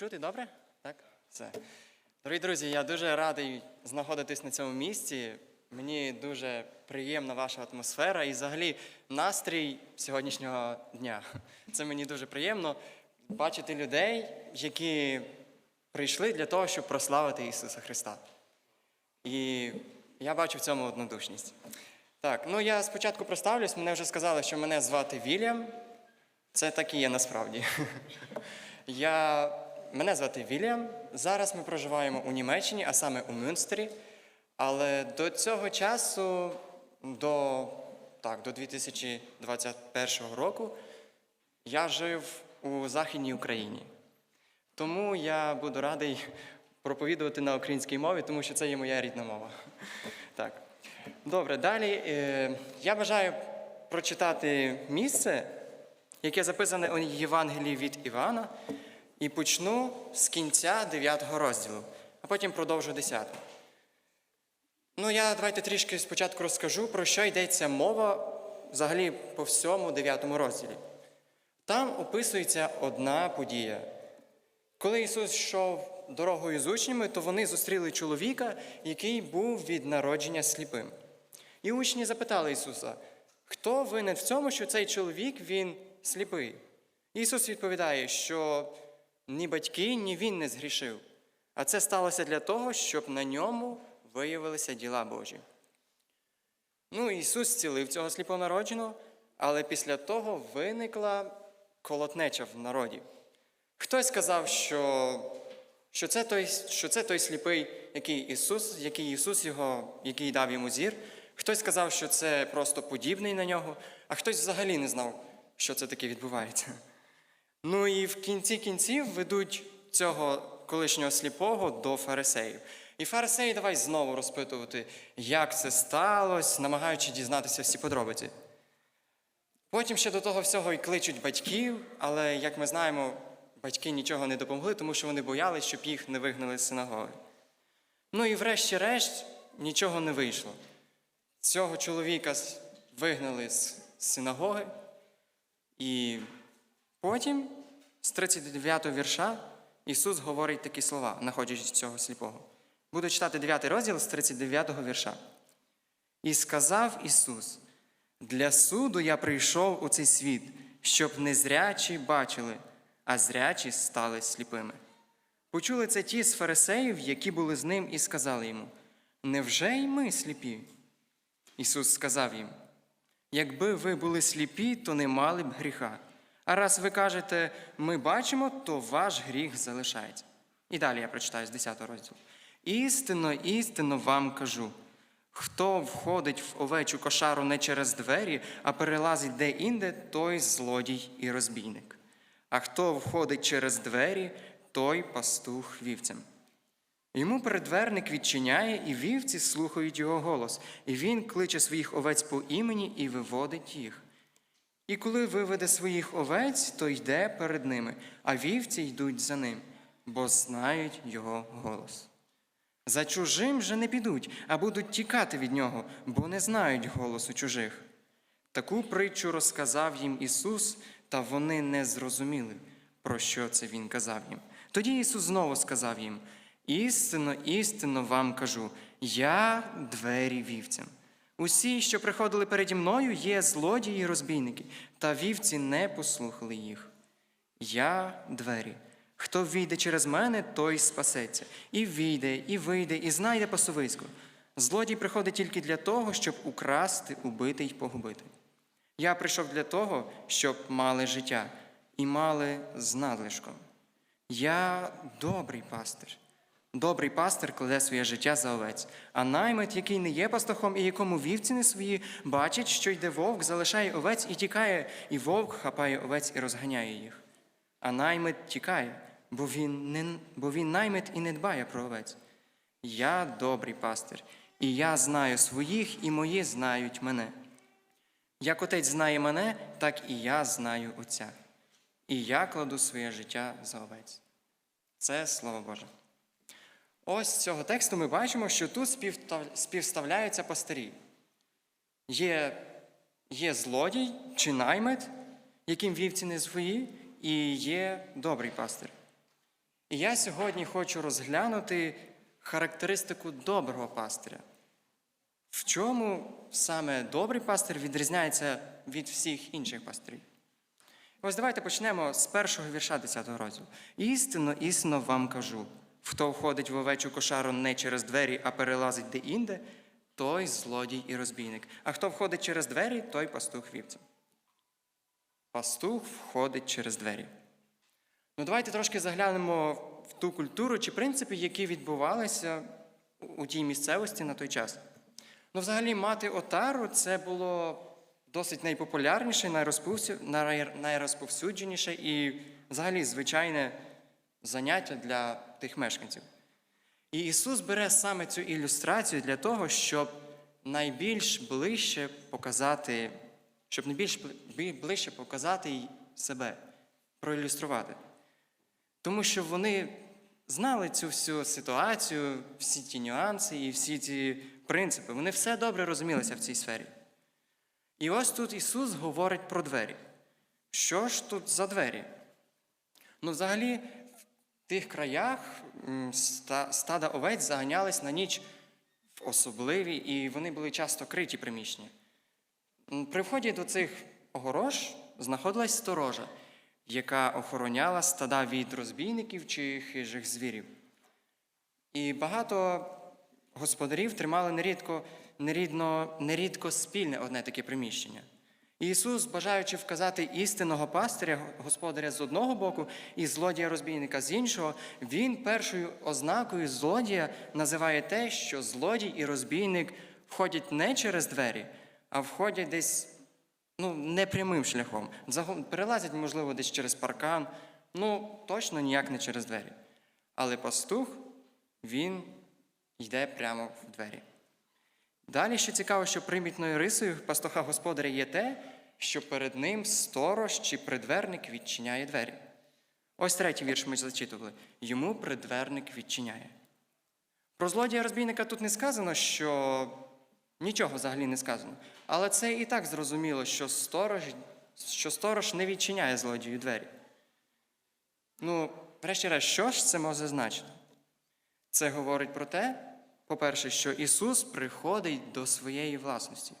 чути, добре? Так? Все. Дорогі друзі, я дуже радий знаходитись на цьому місці. Мені дуже приємна ваша атмосфера і взагалі настрій сьогоднішнього дня. Це мені дуже приємно бачити людей, які прийшли для того, щоб прославити Ісуса Христа. І я бачу в цьому однодушність. Так, ну я спочатку представлюсь, мене вже сказали, що мене звати Вільям. Це так і є насправді. Я... Мене звати Вільям. Зараз ми проживаємо у Німеччині, а саме у Мюнстері. Але до цього часу, до, так, до 2021 року, я жив у Західній Україні. Тому я буду радий проповідувати на українській мові, тому що це є моя рідна мова. Так. Добре, далі е, я бажаю прочитати місце, яке записане у Євангелії від Івана, і почну з кінця 9 розділу, а потім продовжу 10. Ну, я давайте трішки спочатку розкажу, про що йдеться мова взагалі по всьому 9 розділі. Там описується одна подія. Коли Ісус йшов дорогою з учнями, то вони зустріли чоловіка, який був від народження сліпим. І учні запитали Ісуса, хто винен в цьому, що цей чоловік він сліпий? Ісус відповідає, що ні батьки, ні він не згрішив, а це сталося для того, щоб на ньому виявилися діла Божі. Ну, Ісус зцілив цього сліпонародженого, але після того виникла колотнеча в народі. Хтось сказав, що, що, це той, що це той сліпий, який Ісус, який Ісус його, який дав йому зір. Хтось сказав, що це просто подібний на нього, а хтось взагалі не знав, що це таке відбувається. Ну і в кінці кінців ведуть цього колишнього сліпого до фарисеїв. І фарисеї давай знову розпитувати, як це сталося, намагаючи дізнатися всі подробиці. Потім ще до того всього і кличуть батьків, але, як ми знаємо, батьки нічого не допомогли, тому що вони боялись, щоб їх не вигнали з синагоги. Ну і врешті-решт нічого не вийшло. Цього чоловіка вигнали з синагоги, і потім, з 39 го вірша, Ісус говорить такі слова, знаходячись цього сліпого. Буду читати 9 розділ з 39 го вірша. І сказав Ісус: для суду я прийшов у цей світ, щоб незрячі бачили, а зрячі стали сліпими. Почули це ті з фарисеїв, які були з ним, і сказали йому: Невже й ми сліпі? Ісус сказав їм: Якби ви були сліпі, то не мали б гріха. А раз ви кажете, ми бачимо, то ваш гріх залишається. І далі я прочитаю з 10 розділу. Істинно, істинно вам кажу. Хто входить в овечу кошару не через двері, а перелазить де-інде, той злодій і розбійник. А хто входить через двері, той пастух вівцям. Йому передверник відчиняє, і вівці слухають його голос, і він кличе своїх овець по імені і виводить їх. І коли виведе своїх овець, то йде перед ними, а вівці йдуть за ним, бо знають його голос. За чужим же не підуть, а будуть тікати від нього, бо не знають голосу чужих. Таку притчу розказав їм Ісус, та вони не зрозуміли, про що це Він казав їм. Тоді Ісус знову сказав їм: Істинно, істинно вам кажу, я двері вівцям. Усі, що приходили переді мною, є злодії і розбійники, та вівці не послухали їх. Я двері. Хто війде через мене, той спасеться. І війде, і вийде, і знайде пасовисько. Злодій приходить тільки для того, щоб украсти, убити й погубити. Я прийшов для того, щоб мали життя і мали з надлишком. Я добрий пастир. Добрий пастир кладе своє життя за овець, а наймит, який не є пастухом і якому вівці не свої, бачить, що йде вовк, залишає овець і тікає, і вовк хапає овець і розганяє їх. А наймит тікає, бо він, не, бо він наймит і не дбає про овець. Я добрий пастир, і я знаю своїх, і мої знають мене. Як отець знає мене, так і я знаю Отця. І я кладу своє життя за овець. Це слово Боже. Ось з цього тексту ми бачимо, що тут співставляються пастирі. Є, є злодій чи наймит, яким вівці не свої, і є добрий пастир. І я сьогодні хочу розглянути характеристику доброго пастиря. В чому саме добрий пастир відрізняється від всіх інших пастирів? Ось давайте почнемо з першого вірша 10 розділу. Істинно, істинно вам кажу: хто входить в овечу кошару не через двері, а перелазить де-інде, той злодій і розбійник. А хто входить через двері, той пастух вівця. Пастух входить через двері. Ну, давайте трошки заглянемо в ту культуру чи принципи, які відбувалися у тій місцевості на той час. Ну, взагалі, мати отару це було досить найпопулярніше, найрозповсюдженіше і взагалі звичайне заняття для тих мешканців. І Ісус бере саме цю ілюстрацію для того, щоб найбільш ближче показати, щоб найбільш ближче показати себе, проілюструвати. Тому що вони знали цю всю ситуацію, всі ті нюанси і всі ці принципи. Вони все добре розумілися в цій сфері. І ось тут Ісус говорить про двері. Що ж тут за двері? Ну, взагалі, тих краях стада овець заганялись на ніч в особливі, і вони були часто криті приміщення. При вході до цих огорож знаходилась сторожа, яка охороняла стада від розбійників чи хижих звірів. І багато господарів тримали нерідко, нерідно, нерідко спільне одне таке приміщення. Ісус, бажаючи вказати істинного пастиря, господаря з одного боку і злодія розбійника з іншого, він першою ознакою злодія називає те, що злодій і розбійник входять не через двері, а входять десь ну, непрямим шляхом. Перелазять, можливо, десь через паркан, ну точно ніяк не через двері. Але пастух, він йде прямо в двері. Далі, що цікаво, що примітною рисою пастуха господаря є те, що перед ним сторож чи придверник відчиняє двері. Ось третій вірш ми зачитували. Йому придверник відчиняє. Про злодія розбійника тут не сказано, що нічого взагалі не сказано. Але це і так зрозуміло, що сторож, що сторож не відчиняє злодію двері. Ну, врешті-решт, що ж це може значити? Це говорить про те, по-перше, що Ісус приходить до своєї власності.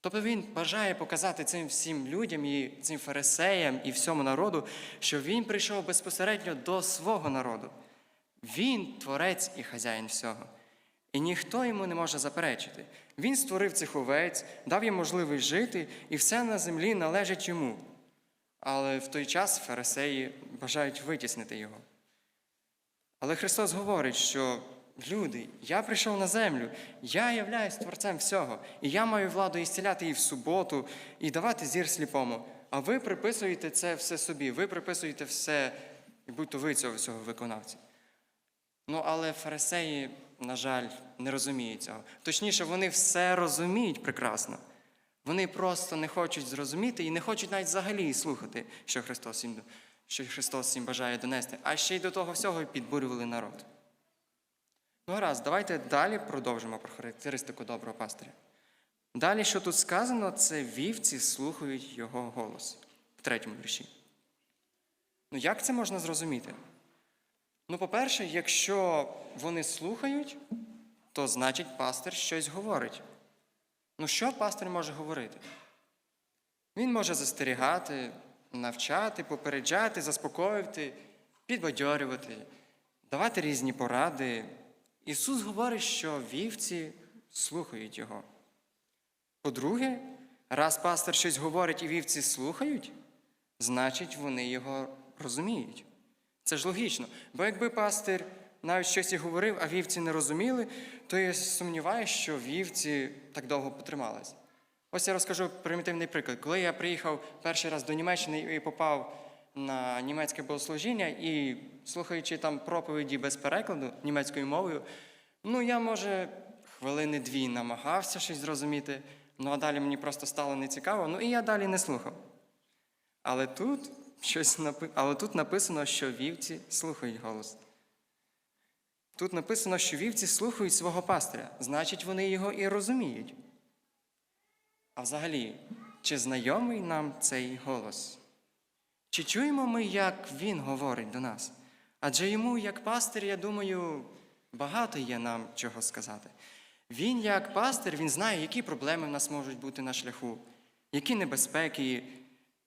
Тобто Він бажає показати цим всім людям і цим фарисеям і всьому народу, що Він прийшов безпосередньо до свого народу. Він творець і хазяїн всього. І ніхто йому не може заперечити. Він створив цих овець, дав їм можливість жити, і все на землі належить йому. Але в той час фарисеї бажають витіснити його. Але Христос говорить, що люди, я прийшов на землю, я являюсь творцем всього, і я маю владу ісціляти і в суботу, і давати зір сліпому. А ви приписуєте це все собі, ви приписуєте все, будь-то ви цього всього виконавці. Ну, але фарисеї, на жаль, не розуміють цього. Точніше, вони все розуміють прекрасно. Вони просто не хочуть зрозуміти і не хочуть навіть взагалі слухати, що Христос їм, що Христос їм бажає донести, а ще й до того всього підбурювали народ. Ну, гаразд, давайте далі продовжимо про характеристику доброго пастиря. Далі, що тут сказано, це вівці слухають його голос в третьому вірші. Ну, як це можна зрозуміти? Ну, по-перше, якщо вони слухають, то значить пастир щось говорить. Ну, що пастир може говорити? Він може застерігати, навчати, попереджати, заспокоювати, підбадьорювати, давати різні поради. Ісус говорить, що вівці слухають Його. По-друге, раз пастир щось говорить і вівці слухають, значить вони його розуміють. Це ж логічно. Бо якби пастир навіть щось і говорив, а вівці не розуміли, то я сумніваюся, що вівці так довго потримались. Ось я розкажу примітивний приклад. Коли я приїхав перший раз до Німеччини і попав на німецьке богослужіння, і слухаючи там проповіді без перекладу німецькою мовою, ну я, може, хвилини дві намагався щось зрозуміти, ну а далі мені просто стало нецікаво, ну і я далі не слухав. Але тут щось напи... Але тут написано, що вівці слухають голос. Тут написано, що вівці слухають свого пастиря, значить, вони його і розуміють. А взагалі, чи знайомий нам цей голос? Чи чуємо ми, як він говорить до нас? Адже йому, як пастир, я думаю, багато є нам чого сказати. Він, як пастир, він знає, які проблеми в нас можуть бути на шляху, які небезпеки,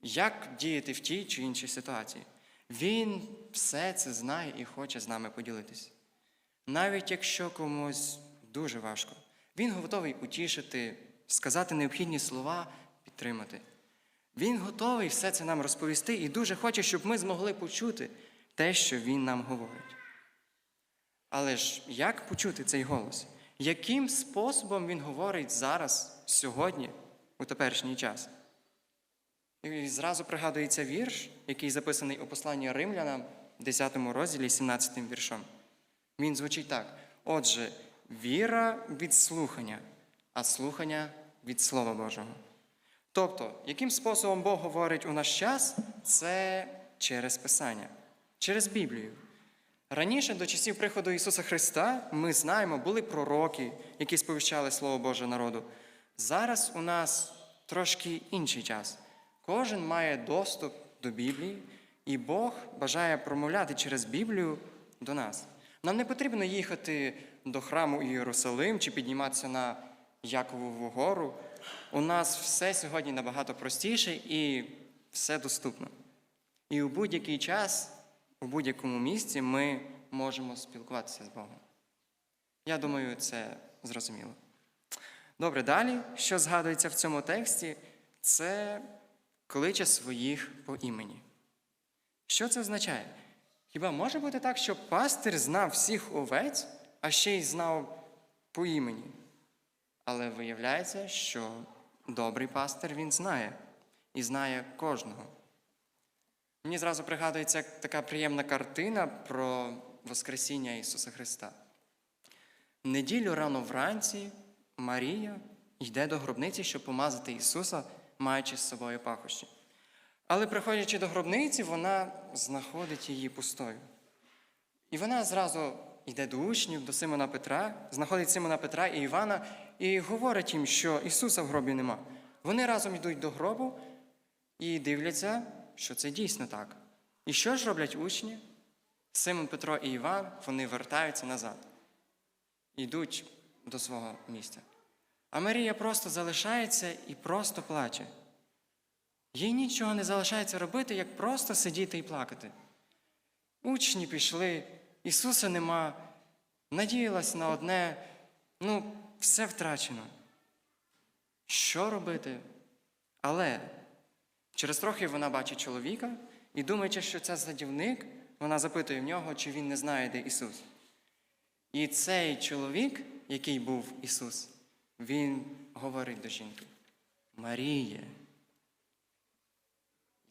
як діяти в тій чи іншій ситуації. Він все це знає і хоче з нами поділитися. Навіть якщо комусь дуже важко, він готовий утішити, сказати необхідні слова, підтримати. Він готовий все це нам розповісти і дуже хоче, щоб ми змогли почути те, що він нам говорить. Але ж як почути цей голос? Яким способом він говорить зараз, сьогодні, у теперішній час? І зразу пригадується вірш, який записаний у посланні римлянам, 10 розділі, 17 віршом. Він звучить так: Отже, віра від слухання, а слухання від Слова Божого. Тобто, яким способом Бог говорить у наш час, це через Писання, через Біблію. Раніше, до часів приходу Ісуса Христа, ми знаємо, були пророки, які сповіщали Слово Боже народу. Зараз у нас трошки інший час. Кожен має доступ до Біблії, і Бог бажає промовляти через Біблію до нас. Нам не потрібно їхати до храму Ієрусалим чи підніматися на Яковову гору. У нас все сьогодні набагато простіше і все доступно. І у будь-який час, у будь-якому місці ми можемо спілкуватися з Богом. Я думаю, це зрозуміло. Добре, далі, що згадується в цьому тексті, це кличе своїх по імені. Що це означає? Хіба може бути так, що пастир знав всіх овець, а ще й знав по імені? Але виявляється, що добрий пастир він знає і знає кожного. Мені зразу пригадується така приємна картина про Воскресіння Ісуса Христа. В неділю рано вранці Марія йде до гробниці, щоб помазати Ісуса, маючи з собою пахощі. Але приходячи до гробниці, вона знаходить її пустою. І вона зразу йде до учнів, до Симона Петра, знаходить Симона Петра і Івана і говорить їм, що Ісуса в гробі нема. Вони разом йдуть до гробу і дивляться, що це дійсно так. І що ж роблять учні? Симон Петро і Іван вони вертаються назад, йдуть до свого місця. А Марія просто залишається і просто плаче. Їй нічого не залишається робити, як просто сидіти і плакати. Учні пішли, Ісуса нема, надіялась на одне, ну, все втрачено. Що робити? Але через трохи вона бачить чоловіка і, думаючи, що це садівник, вона запитує в нього, чи він не знає, де Ісус. І цей чоловік, який був Ісус, він говорить до жінки: Маріє.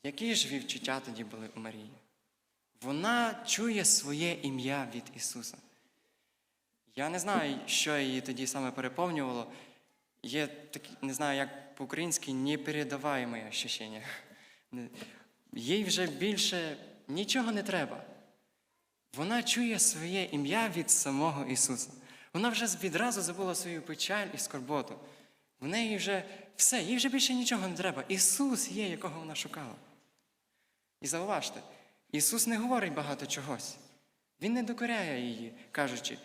Які ж відчуття тоді були у Марії? Вона чує своє ім'я від Ісуса. Я не знаю, що її тоді саме переповнювало. Є такі, не знаю, як по-українськи непередаваєме ощущення. Їй вже більше нічого не треба. Вона чує своє ім'я від самого Ісуса. Вона вже відразу забула свою печаль і скорботу. В неї вже все, їй вже більше нічого не треба. Ісус є, якого вона шукала. І зауважте, Ісус не говорить багато чогось. Він не докоряє її, кажучи: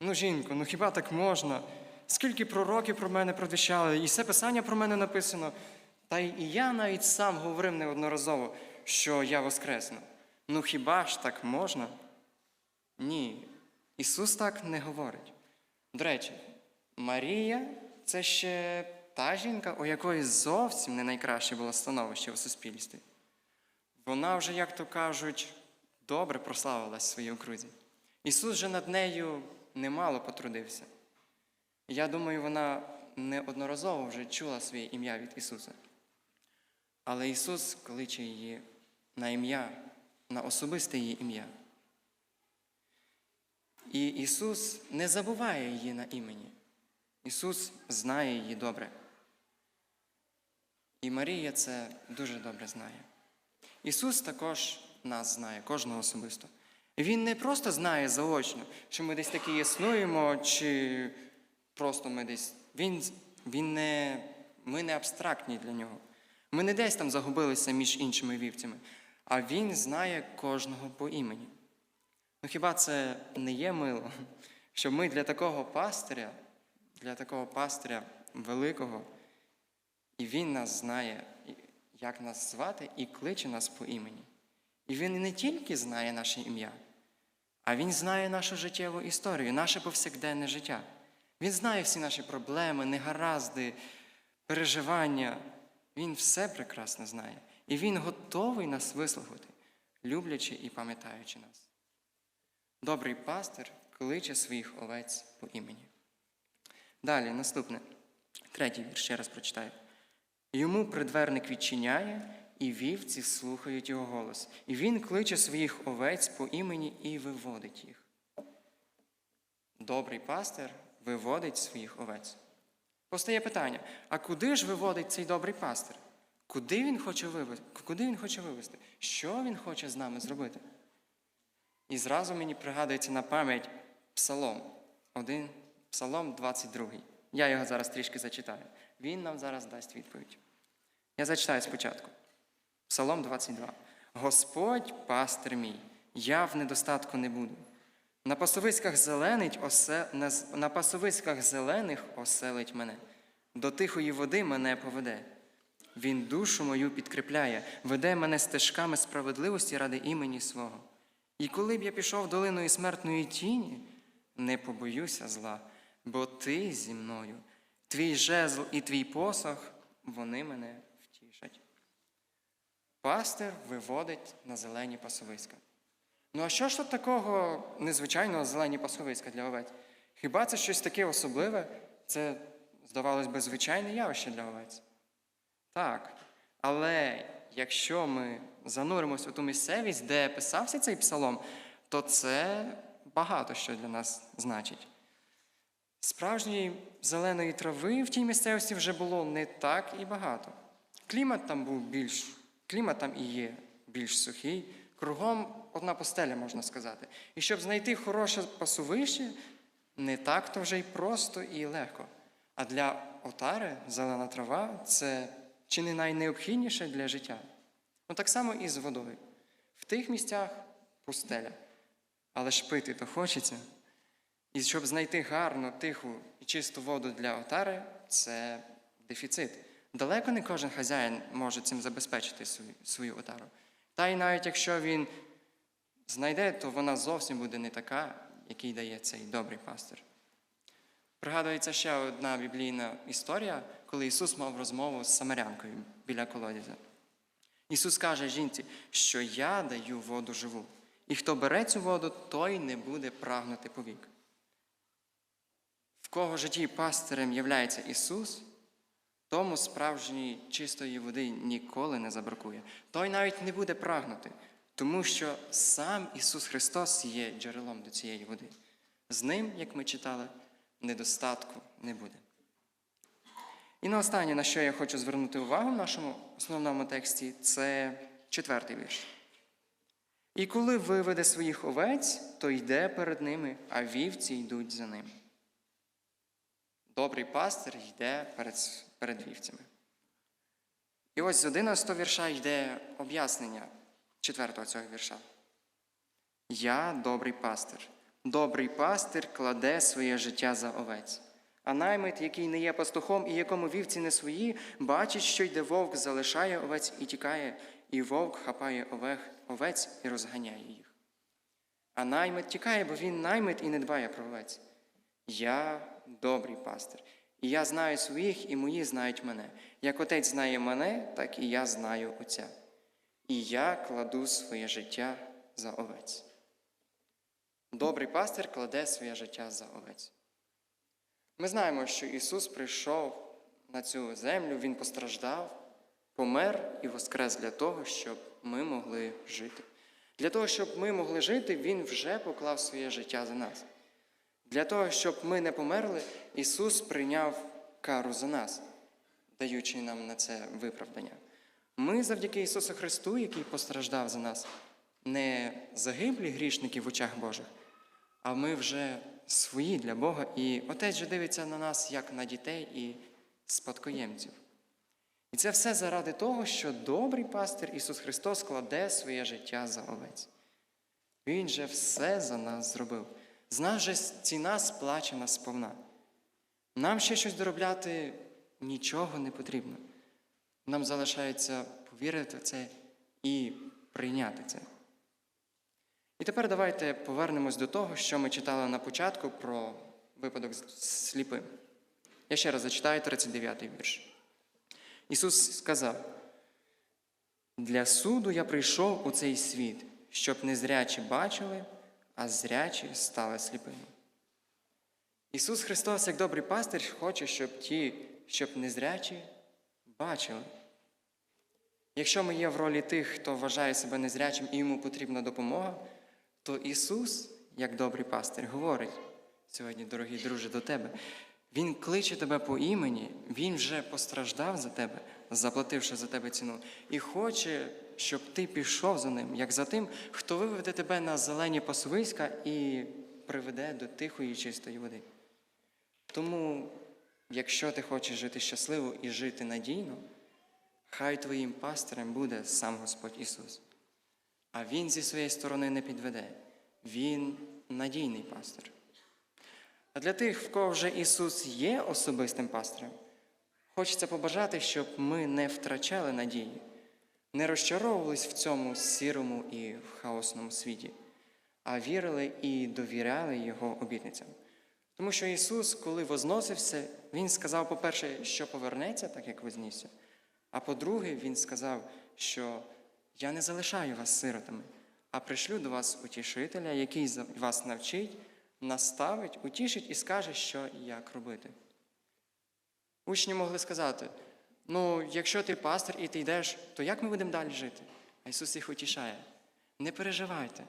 ну, жінко, ну хіба так можна? Скільки пророків про мене провіщали, і все писання про мене написано. Та і я навіть сам говорив неодноразово, що я воскресну. Ну хіба ж так можна? Ні. Ісус так не говорить. До речі, Марія це ще та жінка, у якої зовсім не найкраще було становище у суспільстві. Вона вже, як то кажуть, добре прославилась в своїй окрузі. Ісус же над нею немало потрудився. Я думаю, вона неодноразово вже чула своє ім'я від Ісуса. Але Ісус кличе її на ім'я, на особисте її ім'я. І Ісус не забуває її на імені. Ісус знає її добре. І Марія це дуже добре знає. Ісус також нас знає, кожного особисто. Він не просто знає заочно, що ми десь таки існуємо, чи просто ми десь. Він, він не, Ми не абстрактні для нього. Ми не десь там загубилися між іншими вівцями, а Він знає кожного по імені. Ну хіба це не є мило, щоб ми для такого пастиря, для такого пастиря великого, і він нас знає, як нас звати, і кличе нас по імені. І він не тільки знає наше ім'я, а він знає нашу життєву історію, наше повсякденне життя. Він знає всі наші проблеми, негаразди, переживання. Він все прекрасно знає. І він готовий нас вислухати, люблячи і пам'ятаючи нас. Добрий пастир кличе своїх овець по імені. Далі, наступне, третій вірш, ще раз прочитаю. Йому придверник відчиняє, і вівці слухають його голос. І він кличе своїх овець по імені і виводить їх. Добрий пастир виводить своїх овець. Постає питання: а куди ж виводить цей добрий пастир? Куди він хоче вивести? Куди він хоче вивести? Що він хоче з нами зробити? І зразу мені пригадується на пам'ять Псалом, один, Псалом 22. Я його зараз трішки зачитаю. Він нам зараз дасть відповідь. Я зачитаю спочатку. Псалом 22. Господь пастир мій, я в недостатку не буду. На пасовиськах зеленить осе... на пасовиськах зелених оселить мене, до тихої води мене поведе. Він душу мою підкріпляє, веде мене стежками справедливості ради імені свого. І коли б я пішов долиною смертної тіні, не побоюся зла, бо ти зі мною, твій жезл і твій посох, вони мене втішать. Пастир виводить на зелені пасовиська. Ну а що ж тут такого незвичайного зелені пасовиська для овець? Хіба це щось таке особливе? Це, здавалось би, звичайне явище для овець. Так. Але якщо ми зануримося у ту місцевість, де писався цей псалом, то це багато що для нас значить. Справжньої зеленої трави в тій місцевості вже було не так і багато. Клімат там був більш, клімат там і є більш сухий, кругом одна постеля, можна сказати. І щоб знайти хороше пасовище, не так то вже й просто і легко. А для отари зелена трава це чи не найнеобхідніше для життя. Ну так само і з водою. В тих місцях пустеля. Але ж пити то хочеться. І щоб знайти гарну, тиху і чисту воду для отари, це дефіцит. Далеко не кожен хазяїн може цим забезпечити свою, отару. Та й навіть якщо він знайде, то вона зовсім буде не така, який дає цей добрий пастир. Пригадується ще одна біблійна історія, коли Ісус мав розмову з самарянкою біля колодязя. Ісус каже жінці, що я даю воду живу, і хто бере цю воду, той не буде прагнути повік. В кого житті пастирем являється Ісус, тому справжньої чистої води ніколи не забракує. Той навіть не буде прагнути, тому що сам Ісус Христос є джерелом до цієї води. З ним, як ми читали, недостатку не буде. І на останнє, на що я хочу звернути увагу в нашому основному тексті, це четвертий вірш. І коли виведе своїх овець, то йде перед ними, а вівці йдуть за ним. Добрий пастир йде перед, перед вівцями. І ось з 11 вірша йде об'яснення четвертого цього вірша. Я добрий пастир. Добрий пастир кладе своє життя за овець. А наймит, який не є пастухом і якому вівці не свої, бачить, що йде вовк, залишає овець і тікає, і вовк хапає овех, овець і розганяє їх. А наймит тікає, бо він наймит і не дбає про овець. Я добрий пастир, і я знаю своїх, і мої знають мене. Як отець знає мене, так і я знаю Отця. І я кладу своє життя за овець. Добрий пастир кладе своє життя за овець. Ми знаємо, що Ісус прийшов на цю землю, Він постраждав, помер і воскрес для того, щоб ми могли жити. Для того, щоб ми могли жити, Він вже поклав своє життя за нас. Для того, щоб ми не померли, Ісус прийняв кару за нас, даючи нам на це виправдання. Ми завдяки Ісусу Христу, який постраждав за нас, не загиблі грішники в очах Божих, а ми вже свої для Бога, і Отець же дивиться на нас як на дітей і спадкоємців. І це все заради того, що добрий пастир Ісус Христос кладе своє життя за овець. Він же все за нас зробив. З нас же ціна сплачена сповна. Нам ще щось доробляти нічого не потрібно. Нам залишається повірити в це і прийняти це. І тепер давайте повернемось до того, що ми читали на початку про випадок сліпим. Я ще раз зачитаю 39-й вірш. Ісус сказав: для суду я прийшов у цей світ, щоб незрячі бачили, а зрячі стали сліпими. Ісус Христос, як добрий пастир, хоче, щоб ті, щоб незрячі, бачили. Якщо ми є в ролі тих, хто вважає себе незрячим і йому потрібна допомога, то Ісус, як добрий пастир, говорить сьогодні, дорогий друже, до тебе. Він кличе тебе по імені, Він вже постраждав за тебе, заплативши за тебе ціну, і хоче, щоб ти пішов за ним, як за тим, хто виведе тебе на зелені пасовиська і приведе до тихої чистої води. Тому, якщо ти хочеш жити щасливо і жити надійно, хай твоїм пастирем буде сам Господь Ісус. А Він зі своєї сторони не підведе. Він надійний пастир. А для тих, в кого вже Ісус є особистим пастирем, хочеться побажати, щоб ми не втрачали надії, не розчаровувались в цьому сірому і хаосному світі, а вірили і довіряли Його обітницям. Тому що Ісус, коли возносився, Він сказав, по-перше, що повернеться, так як вознісся, а по-друге, Він сказав, що я не залишаю вас сиротами, а пришлю до вас утішителя, який вас навчить, наставить, утішить і скаже, що і як робити. Учні могли сказати: ну, якщо ти пастир і ти йдеш, то як ми будемо далі жити? А Ісус їх утішає. Не переживайте.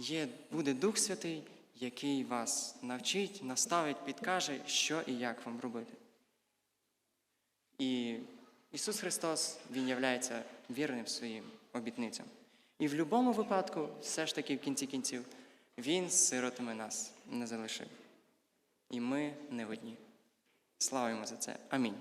Є, буде Дух Святий, який вас навчить, наставить, підкаже, що і як вам робити. І Ісус Христос, Він являється вірним своїм обітницям. І в будь-якому випадку, все ж таки, в кінці кінців, Він сиротами нас не залишив. І ми не одні. Слава йому за це. Амінь.